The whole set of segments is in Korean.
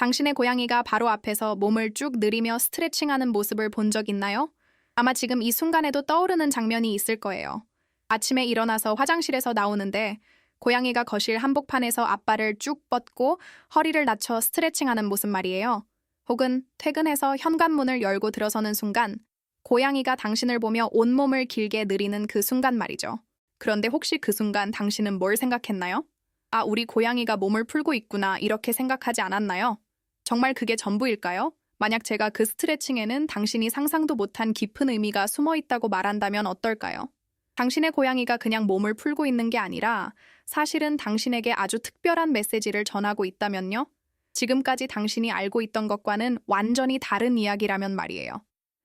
당신의 고양이가 바로 앞에서 몸을 쭉 느리며 스트레칭하는 모습을 본 적 있나요? 아마 지금 이 순간에도 떠오르는 장면이 있을 거예요. 아침에 일어나서 화장실에서 나오는데 고양이가 거실 한복판에서 앞발을 쭉 뻗고 허리를 낮춰 스트레칭하는 모습 말이에요. 혹은 퇴근해서 현관문을 열고 들어서는 순간 고양이가 당신을 보며 온몸을 길게 느리는 그 순간 말이죠. 그런데 혹시 그 순간 당신은 뭘 생각했나요? 아, 우리 고양이가 몸을 풀고 있구나 이렇게 생각하지 않았나요? 정말 그게 전부일까요? 만약 제가 그 스트레칭에는 당신이 상상도 못한 깊은 의미가 숨어 있다고 말한다면 어떨까요? 당신의 고양이가 그냥 몸을 풀고 있는 게 아니라 사실은 당신에게 아주 특별한 메시지를 전하고 있다면요? 지금까지 당신이 알고 있던 것과는 완전히 다른 이야기라면 말이에요.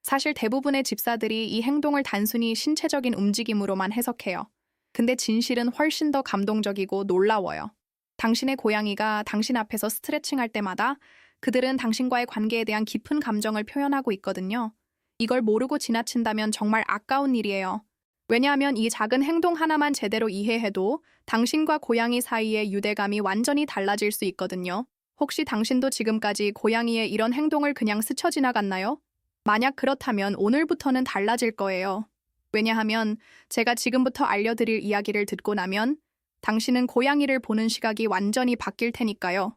사실 대부분의 집사들이 이 행동을 단순히 신체적인 움직임으로만 해석해요. 근데 진실은 훨씬 더 감동적이고 놀라워요. 당신의 고양이가 당신 앞에서 스트레칭 할 때마다 그들은 당신과의 관계에 대한 깊은 감정을 표현하고 있거든요. 이걸 모르고 지나친다면 정말 아까운 일이에요. 왜냐하면 이 작은 행동 하나만 제대로 이해해도 당신과 고양이 사이의 유대감이 완전히 달라질 수 있거든요. 혹시 당신도 지금까지 고양이의 이런 행동을 그냥 스쳐 지나갔나요? 만약 그렇다면 오늘부터는 달라질 거예요. 왜냐하면 제가 지금부터 알려드릴 이야기를 듣고 나면 당신은 고양이를 보는 시각이 완전히 바뀔 테니까요.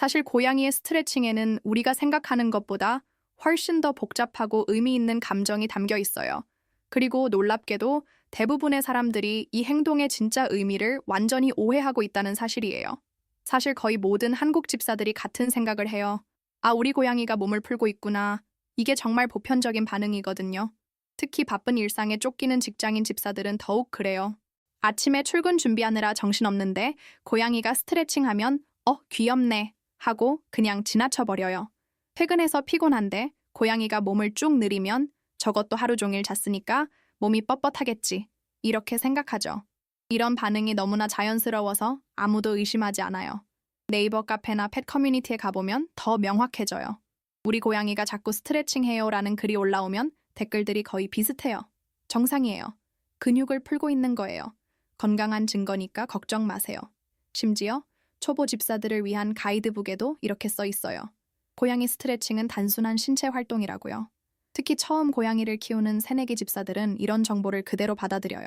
사실 고양이의 스트레칭에는 우리가 생각하는 것보다 훨씬 더 복잡하고 의미 있는 감정이 담겨 있어요. 그리고 놀랍게도 대부분의 사람들이 이 행동의 진짜 의미를 완전히 오해하고 있다는 사실이에요. 사실 거의 모든 한국 집사들이 같은 생각을 해요. 아, 우리 고양이가 몸을 풀고 있구나. 이게 정말 보편적인 반응이거든요. 특히 바쁜 일상에 쫓기는 직장인 집사들은 더욱 그래요. 아침에 출근 준비하느라 정신없는데 고양이가 스트레칭하면 어, 귀엽네 하고 그냥 지나쳐버려요. 퇴근해서 피곤한데 고양이가 몸을 쭉 느리면 저것도 하루 종일 잤으니까 몸이 뻣뻣하겠지. 이렇게 생각하죠. 이런 반응이 너무나 자연스러워서 아무도 의심하지 않아요. 네이버 카페나 펫 커뮤니티에 가보면 더 명확해져요. 우리 고양이가 자꾸 스트레칭 해요라는 글이 올라오면 댓글들이 거의 비슷해요. 정상이에요. 근육을 풀고 있는 거예요. 건강한 증거니까 걱정 마세요. 심지어 초보 집사들을 위한 가이드북에도 이렇게 써 있어요. 고양이 스트레칭은 단순한 신체 활동이라고요. 특히 처음 고양이를 키우는 새내기 집사들은 이런 정보를 그대로 받아들여요.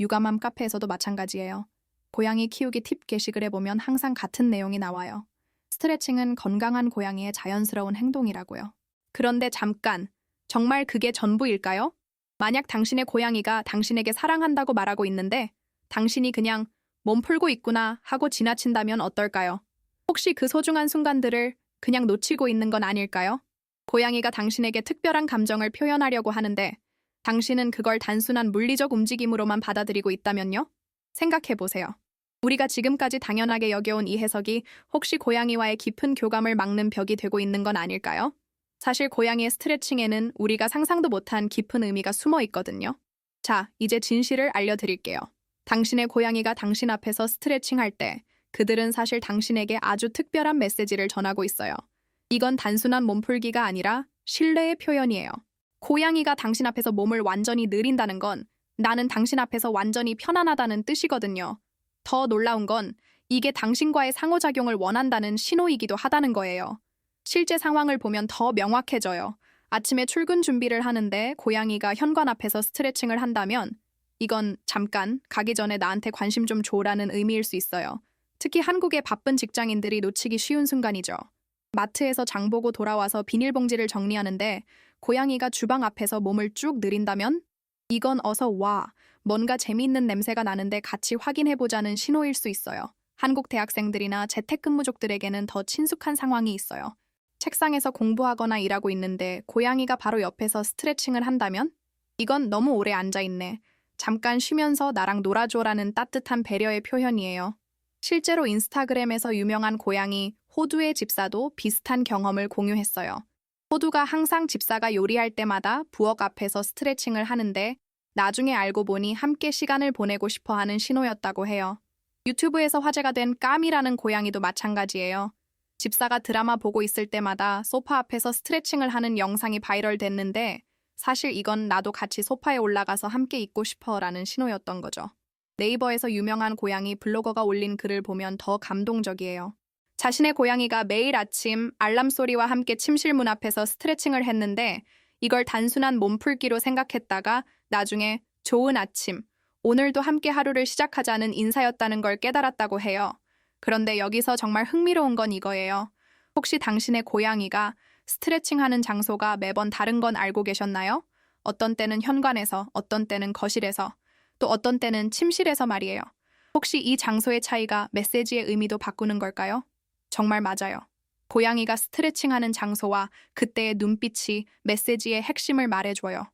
육아맘 카페에서도 마찬가지예요. 고양이 키우기 팁 게시글에 보면 항상 같은 내용이 나와요. 스트레칭은 건강한 고양이의 자연스러운 행동이라고요. 그런데 잠깐, 정말 그게 전부일까요? 만약 당신의 고양이가 당신에게 사랑한다고 말하고 있는데 당신이 그냥 몸 풀고 있구나 하고 지나친다면 어떨까요? 혹시 그 소중한 순간들을 그냥 놓치고 있는 건 아닐까요? 고양이가 당신에게 특별한 감정을 표현하려고 하는데 당신은 그걸 단순한 물리적 움직임으로만 받아들이고 있다면요? 생각해 보세요. 우리가 지금까지 당연하게 여겨온 이 해석이 혹시 고양이와의 깊은 교감을 막는 벽이 되고 있는 건 아닐까요? 사실 고양이의 스트레칭에는 우리가 상상도 못한 깊은 의미가 숨어 있거든요. 자, 이제 진실을 알려드릴게요. 당신의 고양이가 당신 앞에서 스트레칭 할 때 그들은 사실 당신에게 아주 특별한 메시지를 전하고 있어요. 이건 단순한 몸풀기가 아니라 신뢰의 표현이에요. 고양이가 당신 앞에서 몸을 완전히 느린다는 건 나는 당신 앞에서 완전히 편안하다는 뜻이거든요. 더 놀라운 건 이게 당신과의 상호작용을 원한다는 신호이기도 하다는 거예요. 실제 상황을 보면 더 명확해져요. 아침에 출근 준비를 하는데 고양이가 현관 앞에서 스트레칭을 한다면 이건 잠깐 가기 전에 나한테 관심 좀 줘라는 의미일 수 있어요. 특히 한국의 바쁜 직장인들이 놓치기 쉬운 순간이죠. 마트에서 장 보고 돌아와서 비닐봉지를 정리하는데 고양이가 주방 앞에서 몸을 쭉 느린다면 이건 어서 와. 뭔가 재미있는 냄새가 나는데 같이 확인해보자는 신호일 수 있어요. 한국 대학생들이나 재택근무족들에게는 더 친숙한 상황이 있어요. 책상에서 공부하거나 일하고 있는데 고양이가 바로 옆에서 스트레칭을 한다면 이건 너무 오래 앉아있네. 잠깐 쉬면서 나랑 놀아줘라는 따뜻한 배려의 표현이에요. 실제로 인스타그램에서 유명한 고양이 호두의 집사도 비슷한 경험을 공유했어요. 호두가 항상 집사가 요리할 때마다 부엌 앞에서 스트레칭을 하는데 나중에 알고 보니 함께 시간을 보내고 싶어 하는 신호였다고 해요. 유튜브에서 화제가 된 까미라는 고양이도 마찬가지예요. 집사가 드라마 보고 있을 때마다 소파 앞에서 스트레칭을 하는 영상이 바이럴 됐는데 사실 이건 나도 같이 소파에 올라가서 함께 있고 싶어 라는 신호였던 거죠. 네이버에서 유명한 고양이 블로거가 올린 글을 보면 더 감동적이에요. 자신의 고양이가 매일 아침 알람 소리와 함께 침실 문 앞에서 스트레칭을 했는데 이걸 단순한 몸풀기로 생각했다가 나중에 좋은 아침, 오늘도 함께 하루를 시작하자는 인사였다는 걸 깨달았다고 해요. 그런데 여기서 정말 흥미로운 건 이거예요. 혹시 당신의 고양이가 스트레칭 하는 장소가 매번 다른 건 알고 계셨나요? 어떤 때는 현관에서, 어떤 때는 거실에서, 또 어떤 때는 침실에서 말이에요. 혹시 이 장소의 차이가 메시지의 의미도 바꾸는 걸까요? 정말 맞아요. 고양이가 스트레칭 하는 장소와 그때의 눈빛이 메시지의 핵심을 말해줘요.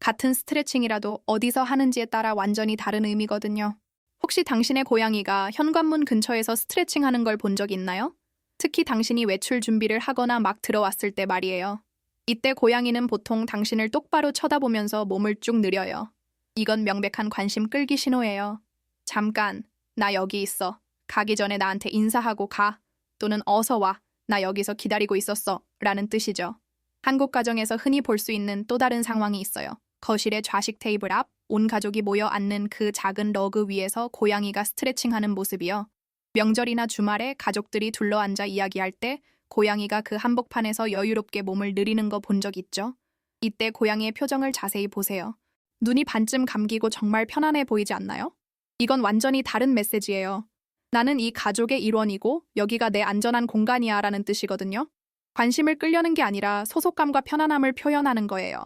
같은 스트레칭이라도 어디서 하는지에 따라 완전히 다른 의미거든요. 혹시 당신의 고양이가 현관문 근처에서 스트레칭 하는 걸 본 적 있나요? 특히 당신이 외출 준비를 하거나 막 들어왔을 때 말이에요. 이때 고양이는 보통 당신을 똑바로 쳐다보면서 몸을 쭉 늘려요. 이건 명백한 관심 끌기 신호예요. 잠깐, 나 여기 있어. 가기 전에 나한테 인사하고 가. 또는 어서 와. 나 여기서 기다리고 있었어. 라는 뜻이죠. 한국 가정에서 흔히 볼 수 있는 또 다른 상황이 있어요. 거실의 좌식 테이블 앞, 온 가족이 모여 앉는 그 작은 러그 위에서 고양이가 스트레칭하는 모습이요. 명절이나 주말에 가족들이 둘러앉아 이야기할 때 고양이가 그 한복판에서 여유롭게 몸을 느리는 거 본 적 있죠? 이때 고양이의 표정을 자세히 보세요. 눈이 반쯤 감기고 정말 편안해 보이지 않나요? 이건 완전히 다른 메시지예요. 나는 이 가족의 일원이고 여기가 내 안전한 공간이야 라는 뜻이거든요. 관심을 끌려는 게 아니라 소속감과 편안함을 표현하는 거예요.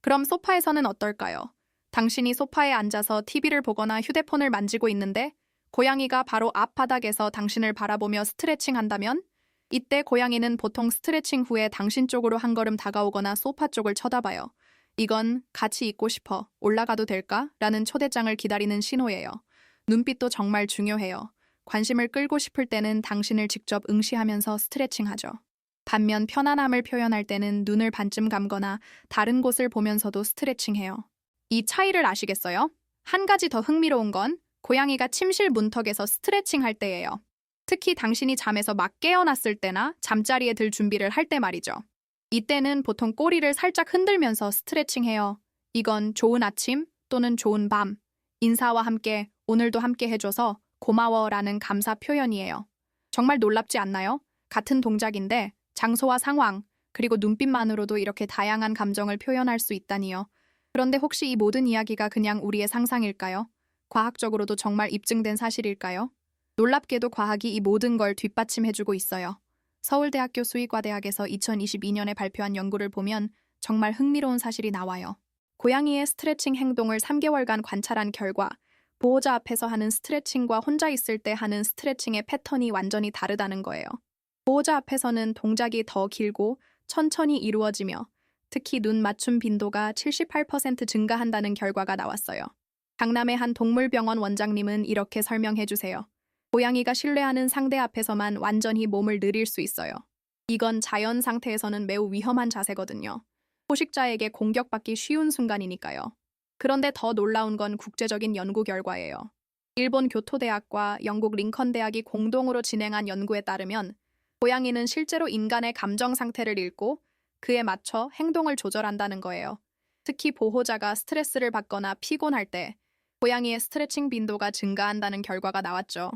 그럼 소파에서는 어떨까요? 당신이 소파에 앉아서 TV를 보거나 휴대폰을 만지고 있는데 고양이가 바로 앞바닥에서 당신을 바라보며 스트레칭 한다면 이때 고양이는 보통 스트레칭 후에 당신 쪽으로 한 걸음 다가오거나 소파 쪽을 쳐다봐요. 이건 같이 있고 싶어. 올라가도 될까? 라는 초대장을 기다리는 신호예요. 눈빛도 정말 중요해요. 관심을 끌고 싶을 때는 당신을 직접 응시하면서 스트레칭 하죠. 반면 편안함을 표현할 때는 눈을 반쯤 감거나 다른 곳을 보면서도 스트레칭 해요. 이 차이를 아시겠어요? 한 가지 더 흥미로운 건 고양이가 침실 문턱에서 스트레칭 할 때예요. 특히 당신이 잠에서 막 깨어났을 때나 잠자리에 들 준비를 할 때 말이죠. 이때는 보통 꼬리를 살짝 흔들면서 스트레칭 해요. 이건 좋은 아침 또는 좋은 밤, 인사와 함께 오늘도 함께 해줘서 고마워라는 감사 표현이에요. 정말 놀랍지 않나요? 같은 동작인데 장소와 상황, 그리고 눈빛만으로도 이렇게 다양한 감정을 표현할 수 있다니요. 그런데 혹시 이 모든 이야기가 그냥 우리의 상상일까요? 과학적으로도 정말 입증된 사실일까요? 놀랍게도 과학이 이 모든 걸 뒷받침해주고 있어요. 서울대학교 수의과대학에서 2022년에 발표한 연구를 보면 정말 흥미로운 사실이 나와요. 고양이의 스트레칭 행동을 3개월간 관찰한 결과 보호자 앞에서 하는 스트레칭과 혼자 있을 때 하는 스트레칭의 패턴이 완전히 다르다는 거예요. 보호자 앞에서는 동작이 더 길고 천천히 이루어지며 특히 눈 맞춤 빈도가 78% 증가한다는 결과가 나왔어요. 강남의 한 동물병원 원장님은 이렇게 설명해 주세요. 고양이가 신뢰하는 상대 앞에서만 완전히 몸을 느릴 수 있어요. 이건 자연 상태에서는 매우 위험한 자세거든요. 포식자에게 공격받기 쉬운 순간이니까요. 그런데 더 놀라운 건 국제적인 연구 결과예요. 일본 교토대학과 영국 링컨 대학이 공동으로 진행한 연구에 따르면 고양이는 실제로 인간의 감정 상태를 읽고 그에 맞춰 행동을 조절한다는 거예요. 특히 보호자가 스트레스를 받거나 피곤할 때 고양이의 스트레칭 빈도가 증가한다는 결과가 나왔죠.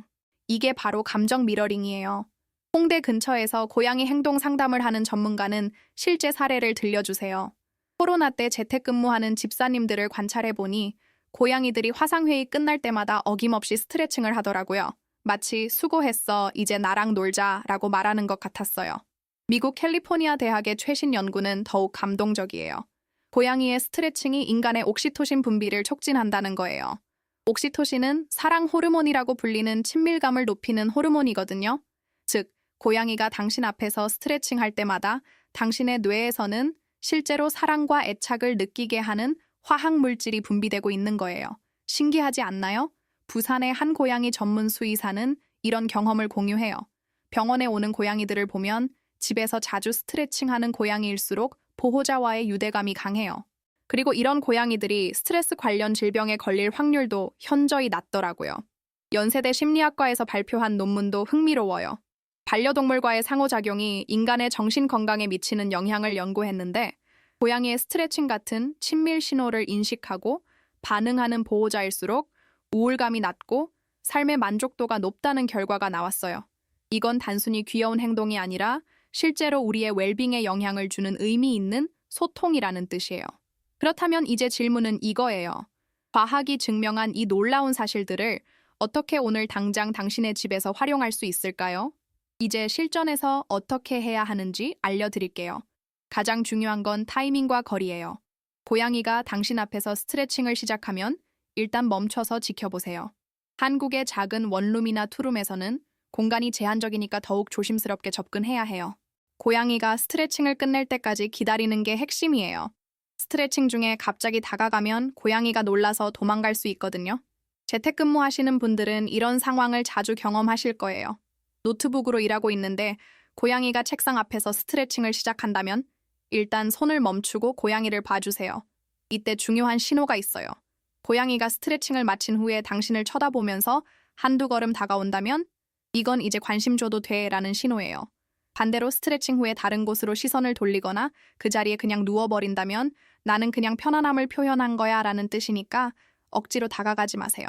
이게 바로 감정 미러링이에요. 홍대 근처에서 고양이 행동 상담을 하는 전문가는 실제 사례를 들려주세요. 코로나 때 재택근무하는 집사님들을 관찰해 보니 고양이들이 화상회의 끝날 때마다 어김없이 스트레칭을 하더라고요. 마치 수고했어, 이제 나랑 놀자 라고 말하는 것 같았어요. 미국 캘리포니아 대학의 최신 연구는 더욱 감동적이에요. 고양이의 스트레칭이 인간의 옥시토신 분비를 촉진한다는 거예요. 옥시토신은 사랑 호르몬이라고 불리는 친밀감을 높이는 호르몬이거든요. 즉, 고양이가 당신 앞에서 스트레칭 할 때마다 당신의 뇌에서는 실제로 사랑과 애착을 느끼게 하는 화학 물질이 분비되고 있는 거예요. 신기하지 않나요? 부산의 한 고양이 전문 수의사는 이런 경험을 공유해요. 병원에 오는 고양이들을 보면 집에서 자주 스트레칭 하는 고양이일수록 보호자와의 유대감이 강해요. 그리고 이런 고양이들이 스트레스 관련 질병에 걸릴 확률도 현저히 낮더라고요. 연세대 심리학과에서 발표한 논문도 흥미로워요. 반려동물과의 상호작용이 인간의 정신 건강에 미치는 영향을 연구했는데 고양이의 스트레칭 같은 친밀 신호를 인식하고 반응하는 보호자일수록 우울감이 낮고 삶의 만족도가 높다는 결과가 나왔어요. 이건 단순히 귀여운 행동이 아니라 실제로 우리의 웰빙에 영향을 주는 의미 있는 소통이라는 뜻이에요. 그렇다면 이제 질문은 이거예요. 과학이 증명한 이 놀라운 사실들을 어떻게 오늘 당장 당신의 집에서 활용할 수 있을까요? 이제 실전에서 어떻게 해야 하는지 알려드릴게요. 가장 중요한 건 타이밍과 거리예요. 고양이가 당신 앞에서 스트레칭을 시작하면 일단 멈춰서 지켜보세요. 한국의 작은 원룸이나 투룸에서는 공간이 제한적이니까 더욱 조심스럽게 접근해야 해요. 고양이가 스트레칭을 끝낼 때까지 기다리는 게 핵심이에요. 스트레칭 중에 갑자기 다가가면 고양이가 놀라서 도망갈 수 있거든요. 재택근무 하시는 분들은 이런 상황을 자주 경험하실 거예요. 노트북으로 일하고 있는데 고양이가 책상 앞에서 스트레칭을 시작한다면 일단 손을 멈추고 고양이를 봐주세요. 이때 중요한 신호가 있어요. 고양이가 스트레칭을 마친 후에 당신을 쳐다보면서 한두 걸음 다가온다면 이건 이제 관심 줘도 돼 라는 신호예요. 반대로 스트레칭 후에 다른 곳으로 시선을 돌리거나 그 자리에 그냥 누워버린다면 나는 그냥 편안함을 표현한 거야 라는 뜻이니까 억지로 다가가지 마세요.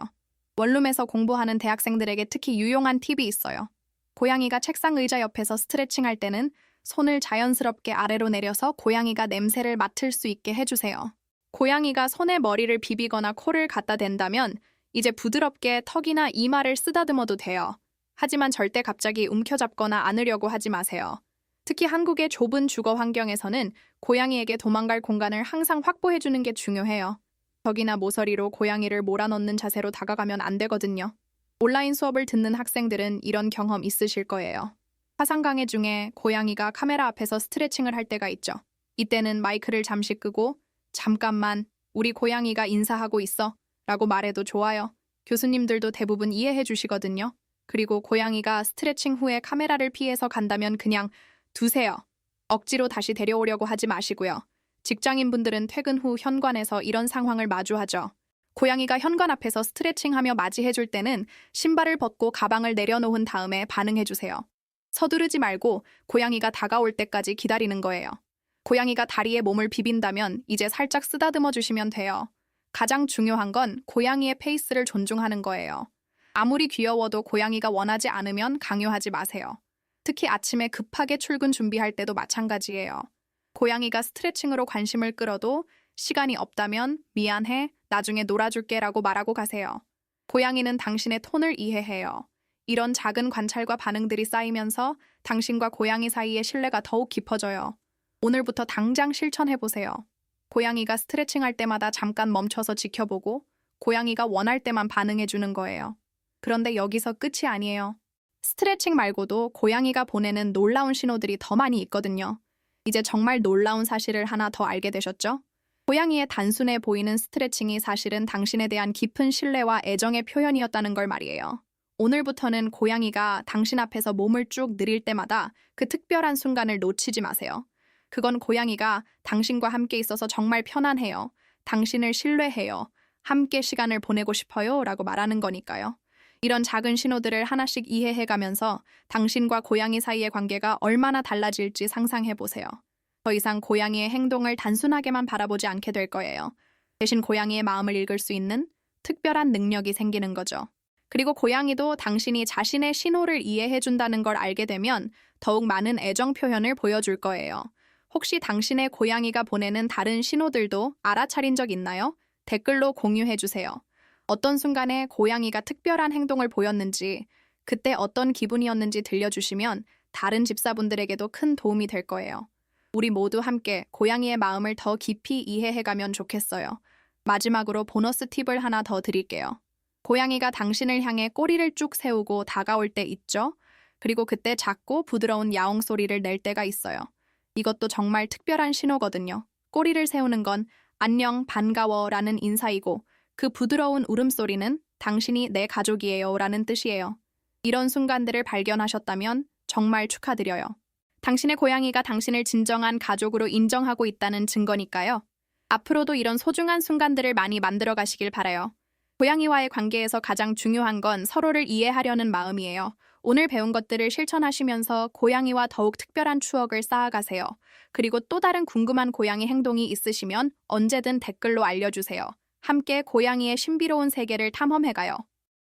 원룸에서 공부하는 대학생들에게 특히 유용한 팁이 있어요. 고양이가 책상 의자 옆에서 스트레칭 할 때는 손을 자연스럽게 아래로 내려서 고양이가 냄새를 맡을 수 있게 해주세요. 고양이가 손에 머리를 비비거나 코를 갖다 댄다면 이제 부드럽게 턱이나 이마를 쓰다듬어도 돼요. 하지만 절대 갑자기 움켜잡거나 안으려고 하지 마세요. 특히 한국의 좁은 주거 환경에서는 고양이에게 도망갈 공간을 항상 확보해주는 게 중요해요. 벽이나 모서리로 고양이를 몰아넣는 자세로 다가가면 안 되거든요. 온라인 수업을 듣는 학생들은 이런 경험 있으실 거예요. 화상 강의 중에 고양이가 카메라 앞에서 스트레칭을 할 때가 있죠. 이때는 마이크를 잠시 끄고 잠깐만 우리 고양이가 인사하고 있어 라고 말해도 좋아요. 교수님들도 대부분 이해해 주시거든요. 그리고 고양이가 스트레칭 후에 카메라를 피해서 간다면 그냥 두세요. 억지로 다시 데려오려고 하지 마시고요. 직장인분들은 퇴근 후 현관에서 이런 상황을 마주하죠. 고양이가 현관 앞에서 스트레칭하며 맞이해줄 때는 신발을 벗고 가방을 내려놓은 다음에 반응해주세요. 서두르지 말고 고양이가 다가올 때까지 기다리는 거예요. 고양이가 다리에 몸을 비빈다면 이제 살짝 쓰다듬어 주시면 돼요. 가장 중요한 건 고양이의 페이스를 존중하는 거예요. 아무리 귀여워도 고양이가 원하지 않으면 강요하지 마세요. 특히 아침에 급하게 출근 준비할 때도 마찬가지예요. 고양이가 스트레칭으로 관심을 끌어도 시간이 없다면 미안해, 나중에 놀아줄게 라고 말하고 가세요. 고양이는 당신의 톤을 이해해요. 이런 작은 관찰과 반응들이 쌓이면서 당신과 고양이 사이의 신뢰가 더욱 깊어져요. 오늘부터 당장 실천해보세요. 고양이가 스트레칭 할 때마다 잠깐 멈춰서 지켜보고 고양이가 원할 때만 반응해주는 거예요. 그런데 여기서 끝이 아니에요. 스트레칭 말고도 고양이가 보내는 놀라운 신호들이 더 많이 있거든요. 이제 정말 놀라운 사실을 하나 더 알게 되셨죠? 고양이의 단순해 보이는 스트레칭이 사실은 당신에 대한 깊은 신뢰와 애정의 표현이었다는 걸 말이에요. 오늘부터는 고양이가 당신 앞에서 몸을 쭉 느릴 때마다 그 특별한 순간을 놓치지 마세요. 그건 고양이가 당신과 함께 있어서 정말 편안해요. 당신을 신뢰해요. 함께 시간을 보내고 싶어요. 라고 말하는 거니까요. 이런 작은 신호들을 하나씩 이해해 가면서 당신과 고양이 사이의 관계가 얼마나 달라질지 상상해 보세요. 더 이상 고양이의 행동을 단순하게만 바라보지 않게 될 거예요. 대신 고양이의 마음을 읽을 수 있는 특별한 능력이 생기는 거죠. 그리고 고양이도 당신이 자신의 신호를 이해해 준다는 걸 알게 되면 더욱 많은 애정 표현을 보여줄 거예요. 혹시 당신의 고양이가 보내는 다른 신호들도 알아차린 적 있나요? 댓글로 공유해 주세요. 어떤 순간에 고양이가 특별한 행동을 보였는지, 그때 어떤 기분이었는지 들려주시면 다른 집사분들에게도 큰 도움이 될 거예요. 우리 모두 함께 고양이의 마음을 더 깊이 이해해가면 좋겠어요. 마지막으로 보너스 팁을 하나 더 드릴게요. 고양이가 당신을 향해 꼬리를 쭉 세우고 다가올 때 있죠? 그리고 그때 작고 부드러운 야옹 소리를 낼 때가 있어요. 이것도 정말 특별한 신호거든요. 꼬리를 세우는 건 안녕, 반가워 라는 인사이고 그 부드러운 울음소리는 당신이 내 가족이에요 라는 뜻이에요. 이런 순간들을 발견하셨다면 정말 축하드려요. 당신의 고양이가 당신을 진정한 가족으로 인정하고 있다는 증거니까요. 앞으로도 이런 소중한 순간들을 많이 만들어 가시길 바라요. 고양이와의 관계에서 가장 중요한 건 서로를 이해하려는 마음이에요. 오늘 배운 것들을 실천하시면서 고양이와 더욱 특별한 추억을 쌓아가세요. 그리고 또 다른 궁금한 고양이 행동이 있으시면 언제든 댓글로 알려주세요. 함께 고양이의 신비로운 세계를 탐험해가요.